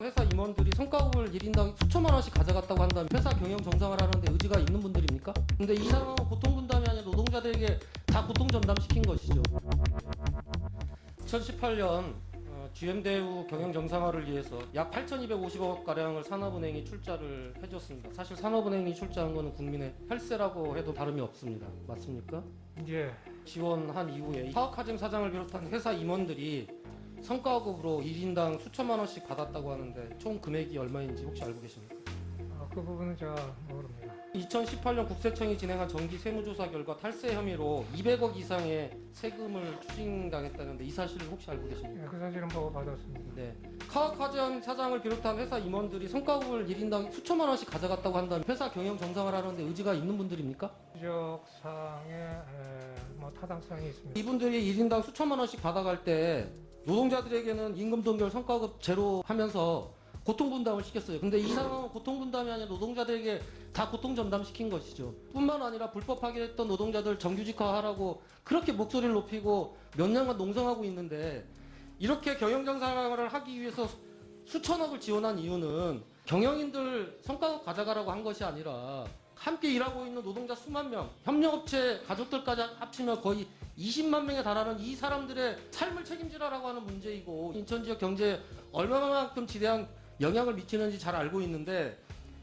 회사 임원들이 성과급을 1인당 수천만 원씩 가져갔다고 한다면 회사 경영 정상을 하는데 의지가 있는 분들입니까? 근데 이 상황은 고통 분담이 아니라 노동자들에게 다 고통 전담시킨 것이죠. 2018년 GM대우 경영 정상화를 위해서 약 8,250억 가량을 산업은행이 출자를 해줬습니다. 사실 산업은행이 출자한 거는 국민의 혈세라고 해도 다름이 없습니다. 맞습니까? 예, 지원한 이후에 사업카잼 사장을 비롯한 회사 임원들이 성과급으로 1인당 수천만 원씩 받았다고 하는데 총 금액이 얼마인지 혹시 알고 계십니까? 아, 그 부분은 제가 모릅니다. 2018년 국세청이 진행한 정기 세무조사 결과 탈세 혐의로 200억 이상의 세금을 추징당했다는데 이 사실을 혹시 알고 계십니까? 예, 그 사실은 보고 받았습니다. 네. 카카전 사장을 비롯한 회사 임원들이 성과급을 1인당 수천만 원씩 가져갔다고 한다면 회사 경영 정상을 하는데 의지가 있는 분들입니까? 지적상의 에, 뭐 타당성이 있습니다. 이분들이 1인당 수천만 원씩 받아갈 때 노동자들에게는 임금 동결 성과급 제로 하면서 고통 분담을 시켰어요. 근데 이 상황은 고통 분담이 아니라 노동자들에게 다 고통 전담시킨 것이죠. 뿐만 아니라 불법하게 했던 노동자들 정규직화하라고 그렇게 목소리를 높이고 몇 년간 농성하고 있는데 이렇게 경영 정상화를 하기 위해서 수천억을 지원한 이유는 경영인들 성과급 가져가라고 한 것이 아니라 함께 일하고 있는 노동자 수만 명, 협력업체 가족들까지 합치면 거의 20만 명에 달하는 이 사람들의 삶을 책임지라라고 하는 문제이고 인천 지역 경제에 얼마만큼 지대한 영향을 미치는지 잘 알고 있는데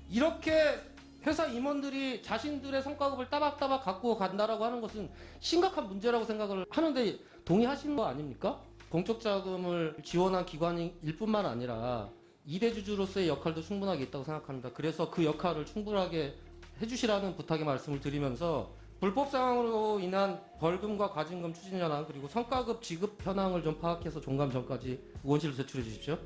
이렇게 회사 임원들이 자신들의 성과급을 따박따박 갖고 간다라고 하는 것은 심각한 문제라고 생각을 하는데 동의하시는 거 아닙니까? 공적 자금을 지원한 기관일 뿐만 아니라 이대주주로서의 역할도 충분하게 있다고 생각합니다. 그래서 그 역할을 충분하게 해주시라는 부탁의 말씀을 드리면서 불법 상황으로 인한 벌금과 과징금 추진 현황 그리고 성과급 지급 현황을 좀 파악해서 종감 전까지 의원실로 제출해 주십시오.